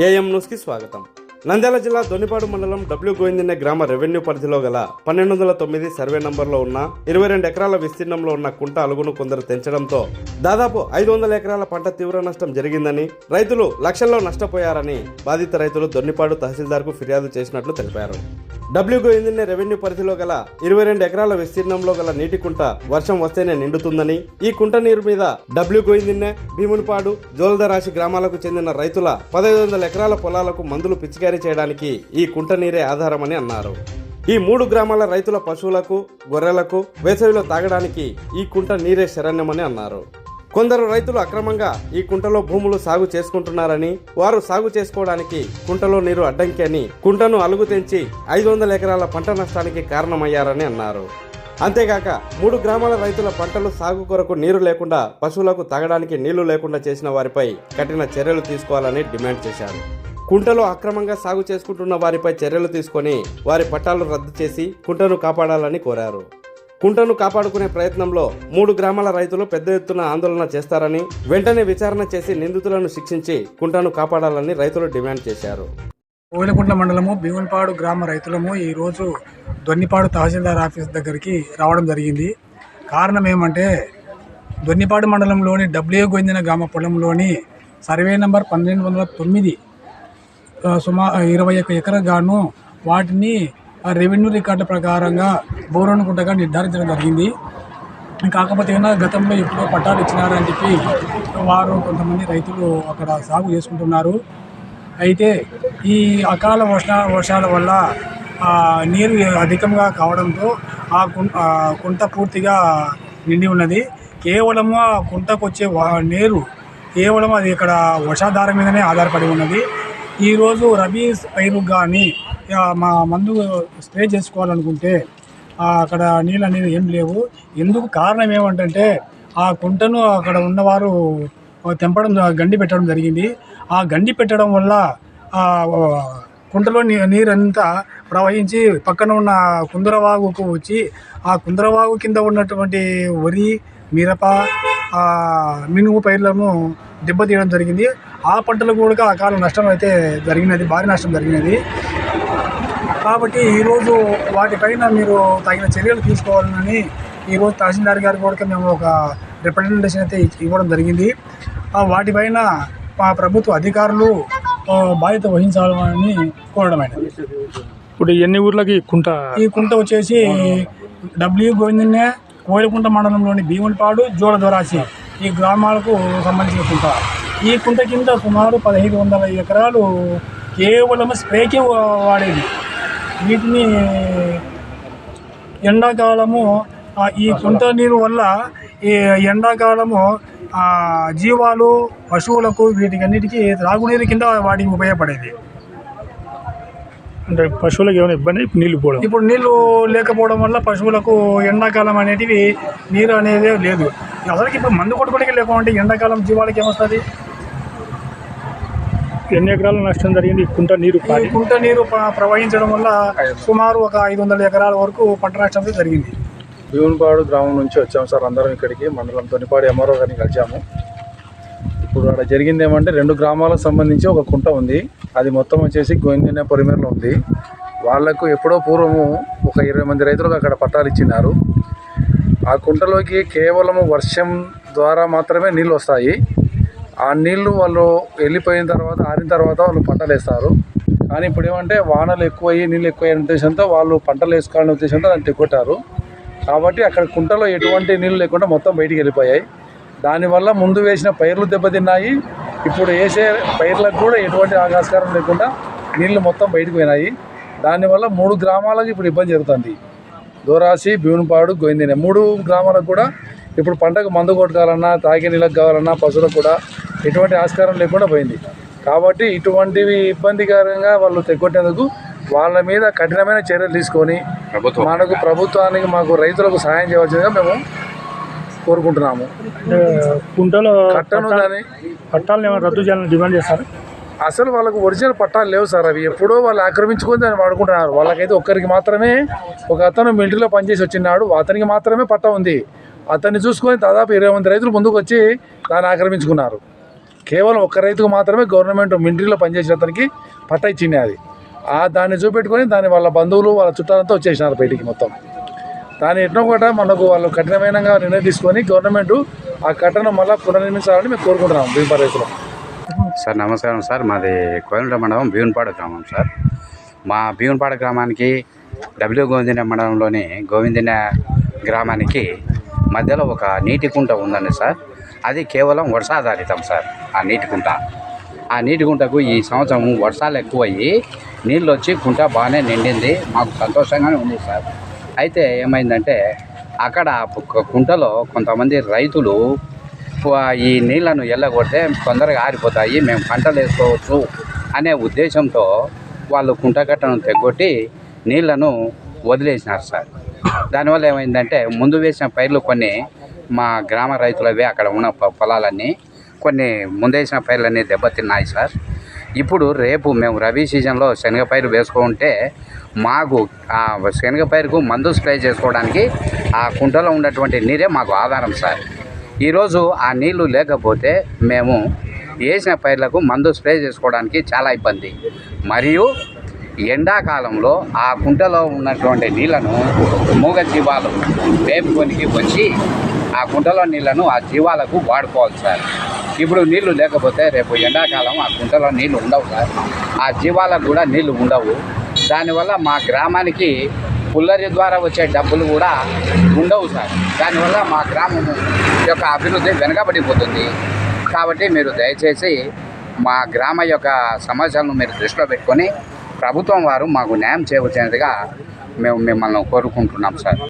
AM న్యూస్కి స్వాగతం. నంద్యాల జిల్లా దొన్నిపాడు మండలం డబ్ల్యూ గోవిందనే గ్రామ రెవెన్యూ పరిధిలో గల పన్నెండు వందల తొమ్మిది సర్వే నంబర్లో ఉన్న ఇరవై రెండు ఎకరాల విస్తీర్ణంలో ఉన్న కుంట అలుగును కొందరు తెంచడంతో దాదాపు ఐదు వందల ఎకరాల పంట తీవ్ర నష్టం జరిగిందని రైతులు లక్షల్లో నష్టపోయారని బాధిత రైతులు దొన్నిపాడు తహసీల్దార్కు ఫిర్యాదు చేసినట్లు తెలిపారు. డబ్ల్యూ గోవిందన్నే రెవెన్యూ పరిధిలో గల ఇరవై రెండు ఎకరాల విస్తీర్ణంలో గల నీటి కుంట వర్షం వస్తేనే నిండుతుందని ఈ కుంట నీరు మీద డబ్ల్యూ గోవిందన్నే భీమునిపాడు జోలదరాశి గ్రామాలకు చెందిన రైతుల పదహైదు వందల ఎకరాల పొలాలకు మందులు పిచికారీ చేయడానికి ఈ కుంట నీరే ఆధారమని అన్నారు. ఈ మూడు గ్రామాల రైతుల పశువులకు గొర్రెలకు వేసవిలో తాగడానికి ఈ కుంట నీరే శరణ్యమని అన్నారు. కొందరు రైతులు అక్రమంగా ఈ కుంటలో భూములు సాగు చేసుకుంటున్నారని వారు సాగు చేసుకోవడానికి కుంటలో నీరు అడ్డంకి అని కుంటను అలుగు తెంచి ఐదు వందల ఎకరాల పంట నష్టానికి కారణమయ్యారని అన్నారు. అంతేగాక మూడు గ్రామాల రైతుల పంటలు సాగు కొరకు నీరు లేకుండా పశువులకు తాగడానికి నీళ్ళు లేకుండా చేసిన వారిపై కఠిన చర్యలు తీసుకోవాలని డిమాండ్ చేశారు. కుంటలో అక్రమంగా సాగు చేసుకుంటున్న వారిపై చర్యలు తీసుకొని వారి పట్టాలు రద్దు చేసి కుంటను కాపాడాలని కోరారు. కుంటను కాపాడుకునే ప్రయత్నంలో మూడు గ్రామాల రైతులు పెద్ద ఎత్తున ఆందోళన చేస్తారని వెంటనే విచారణ చేసి నిందితులను శిక్షించి కుంటను కాపాడాలని రైతులు డిమాండ్ చేశారు. కోయిలకుంట్ల మండలము భీమునిపాడు గ్రామ రైతులము ఈరోజు దొన్నిపాడు తహసీల్దార్ ఆఫీస్ దగ్గరికి రావడం జరిగింది. కారణం ఏమంటే దొన్నిపాడు మండలంలోని డబ్ల్యూ గొందిన గ్రామ పొలంలోని సర్వే నంబర్ పన్నెండు వందల తొమ్మిది సుమారు సుమా ఇరవై ఒక్క ఎకర గాను వాటిని రెవెన్యూ రికార్డు ప్రకారంగా బోరనుకుంటగా నిర్ధారించడం జరిగింది. కాకపోతే గతంలో ఎప్పుడో పట్టాలు ఇచ్చినారని చెప్పి వారు కొంతమంది రైతులు అక్కడ సాగు చేసుకుంటున్నారు. అయితే ఈ అకాల వర్ష వర్షాల వల్ల నీరు అధికంగా కావడంతో ఆ కుంట కుంట పూర్తిగా నిండి ఉన్నది. కేవలము ఆ కుంటకు వచ్చే వా- నీరు కేవలం అది ఇక్కడ వర్షాధారం మీదనే ఆధారపడి ఉన్నది. ఈరోజు రబీ పైరు కానీ మా మందు స్ప్రే చేసుకోవాలనుకుంటే అక్కడ నీళ్ళు అనేది ఏం లేవు. ఎందుకు కారణం ఏమంటే ఆ కుంటను అక్కడ ఉన్నవారు తెంపడం గండి పెట్టడం జరిగింది. ఆ గండి పెట్టడం వల్ల కుంటలో నీరంతా ప్రవహించి పక్కన ఉన్న కుందరవాగుకు వచ్చి ఆ కుందరవాగు కింద ఉన్నటువంటి వరి మిరప మినుము పైర్లను దెబ్బతీయడం జరిగింది. ఆ పంటలు కూడా అకాల నష్టం అయితే జరిగినది భారీ నష్టం జరిగినది. కాబట్టి ఈరోజు వాటిపైన మీరు తగిన చర్యలు తీసుకోవాలని ఈరోజు తహసీల్దార్ గారు కూడా మేము ఒక రిప్రజెంటేషన్ అయితే ఇవ్వడం జరిగింది. వాటిపైన మా ప్రభుత్వ అధికారులు బాధ్యత వహించాలని కోరడమైనది ఇప్పుడు ఎన్ని ఊర్లకి కుంట? ఈ కుంట వచ్చేసి డబ్ల్యూ గోవిందన్నే కోయిలకుంట మండలంలోని భీములపాడు జోడదొరాసి ఈ గ్రామాలకు సంబంధించిన కుంట. ఈ కుంట కింద సుమారు పదహైదు వందల ఎకరాలు కేవలం స్ప్రేకే వాడేది. వీటిని ఎండాకాలము ఈ కుంట నీరు వల్ల ఈ ఎండాకాలము జీవాలు పశువులకు వీటికన్నిటికీ త్రాగునీరు కింద వాటికి ఉపయోగపడేది. అంటే పశువులకు ఏమైనా ఇబ్బంది? నీళ్ళు పోవడం. ఇప్పుడు నీళ్ళు లేకపోవడం వల్ల పశువులకు ఎండాకాలం అనేటివి నీరు అనేది లేదు. అసలుకి ఇప్పుడు మందు కొట్టుకోవడానికి లేకుంటే ఎండాకాలం జీవాలకి ఏమొస్తుంది? ఎన్ని ఎకరాల నష్టం జరిగింది? కుంట నీరు ఈ కుంట నీరు ప్ర- ప్రవహించడం వల్ల సుమారు ఒక ఐదు వందల ఎకరాల వరకు పంట నష్టం జరిగింది. భీమునిపాడు గ్రామం నుంచి వచ్చాము సార్ అందరం ఇక్కడికి. మండలం తొనిపాడు ఎంఆర్ఓ గారిని కలిసాము ఇప్పుడు అక్కడ జరిగింది ఏమంటే రెండు గ్రామాలకు సంబంధించి ఒక కుంట ఉంది. అది మొత్తం వచ్చేసి గోవిందనే పొలిమేరలో ఉంది. వాళ్ళకు ఎప్పుడో పూర్వము ఒక ఇరవై మంది రైతులకు అక్కడ పట్టాలు ఇచ్చినారు. ఆ కుంటలోకి కేవలము వర్షం ద్వారా మాత్రమే నీళ్ళు వస్తాయి. ఆ నీళ్ళు వాళ్ళు వెళ్ళిపోయిన తర్వాత ఆరిన తర్వాత వాళ్ళు పంటలు వేస్తారు. కానీ ఇప్పుడు ఏమంటే వానలు ఎక్కువయ్యి నీళ్ళు ఎక్కువయ్యే ఉద్దేశంతో వాళ్ళు పంటలు వేసుకోవాలనే ఉద్దేశంతో దాన్ని తెగొట్టారు కాబట్టి అక్కడ కుంటలో ఎటువంటి నీళ్ళు లేకుండా మొత్తం బయటికి వెళ్ళిపోయాయి. దానివల్ల ముందు వేసిన పైర్లు దెబ్బతిన్నాయి. ఇప్పుడు వేసే పైర్లకు కూడా ఎటువంటి ఆకాశకారం లేకుండా నీళ్ళు మొత్తం బయటకు పోయినాయి. దానివల్ల మూడు గ్రామాలకు ఇప్పుడు ఇబ్బంది జరుగుతుంది. దోరాసి భీమునిపాడు గోవిందినే మూడు గ్రామాలకు కూడా ఇప్పుడు పంటకు మందు కొట్టుకోవాలన్నా తాగే నీళ్ళకి కావాలన్నా పశువులకు కూడా ఎటువంటి ఆస్కారం లేకుండా పోయింది. కాబట్టి ఇటువంటివి ఇబ్బందికరంగా వాళ్ళు తెగొట్టేందుకు వాళ్ళ మీద కఠినమైన చర్యలు తీసుకొని మనకు ప్రభుత్వానికి మాకు రైతులకు సహాయం చేయవలసిందిగా మేము కోరుకుంటున్నాము. అంటే కుంటలో కట్టను దాని పట్టాలను ఏమైనా రద్దు చేయాలని డిమాండ్ చేస్తారు? అసలు వాళ్ళకు ఒరిజినల్ పట్టాలు లేవు సార్ అవి. ఎప్పుడో వాళ్ళు ఆక్రమించుకొని దాన్ని వాడుకుంటున్నారు. వాళ్ళకైతే ఒక్కరికి మాత్రమే ఒక అతను మిలిటరీలో పనిచేసి వచ్చినాడు అతనికి మాత్రమే పట్టా ఉంది. అతన్ని చూసుకొని దాదాపు ఇరవై మంది రైతులు ముందుకు వచ్చి దాన్ని ఆక్రమించుకున్నారు. కేవలం ఒక్క రైతుకు మాత్రమే గవర్నమెంట్ మిలిటరీలో పనిచేసిన అతనికి పట్ట ఇచ్చింది అది. ఆ దాన్ని చూపెట్టుకొని దాని వాళ్ళ బంధువులు వాళ్ళ చుట్టాలంతా వచ్చేసినారు బయటికి మొత్తం. దాని ఎన్నో కూడా మనకు వాళ్ళు కఠినమైనగా నిర్ణయం తీసుకొని గవర్నమెంట్ ఆ కట్టను మళ్ళీ పునర్నిర్మించాలని మేము కోరుకుంటున్నాం భీమపా రైతులు. సార్ నమస్కారం సార్. మాది కోయండ మండలం భీవన్పాడ గ్రామం సార్. మా భీవన్పాడ గ్రామానికి డబ్ల్యూ గోవిందిన మండలంలోని గోవిందిన గ్రామానికి మధ్యలో ఒక నీటి కుంట ఉందండి సార్. అది కేవలం వర్షాధారితం సార్ ఆ నీటి కుంట. ఆ నీటి కుంటకు ఈ సంవత్సరం వర్షాలు ఎక్కువయ్యి నీళ్ళు వచ్చి కుంట బాగానే నిండింది మాకు సంతోషంగానే ఉంది సార్. అయితే ఏమైందంటే అక్కడ గుంటలో కుంటలో కొంతమంది రైతులు ఈ నీళ్ళను ఎల్లగొడితే తొందరగా ఆరిపోతాయి మేము పంటలు వేసుకోవచ్చు అనే ఉద్దేశంతో వాళ్ళు కుంటకట్టను తెగొట్టి నీళ్ళను వదిలేసినారు సార్. దానివల్ల ఏమైందంటే ముందు వేసిన పైర్లు కొన్ని మా గ్రామ రైతులవే అక్కడ ఉన్న పొలాలన్నీ కొన్ని ముందేసిన పైర్లన్నీ దెబ్బతిన్నాయి సార్. ఇప్పుడు రేపు మేము రబీ సీజన్లో శనగపైరు వేసుకుంటే మాకు ఆ శనగపైరుకు మందు స్ప్రే చేసుకోవడానికి ఆ కుంటలో ఉన్నటువంటి నీరే మాకు ఆధారం సార్. ఈరోజు ఆ నీళ్ళు లేకపోతే మేము వేసిన పైర్లకు మందు స్ప్రే చేసుకోవడానికి చాలా ఇబ్బంది. మరియు ఎండాకాలంలో ఆ కుంటలో ఉన్నటువంటి నీళ్ళను మూగ జీవాలు వేపుకొనికి వచ్చి ఆ కుంటలో నీళ్ళను ఆ జీవాలకు వాడుకోవాలి సార్. ఇప్పుడు నీళ్ళు లేకపోతే రేపు ఎండాకాలం ఆ కుంటలో నీళ్ళు ఉండవు సార్. ఆ జీవాలకు కూడా నీళ్ళు ఉండవు. దానివల్ల మా గ్రామానికి పుల్లరి ద్వారా వచ్చే డబ్బులు కూడా ఉండవు సార్. దానివల్ల మా గ్రామం యొక్క అభివృద్ధి వెనకబడిపోతుంది. కాబట్టి మీరు దయచేసి మా గ్రామ యొక్క సమస్యలను మీరు దృష్టిలో పెట్టుకొని ప్రభుత్వం వారు మాకు న్యాయం చేయవలసినదిగా మేము మిమ్మల్ని కోరుకుంటున్నాం సార్.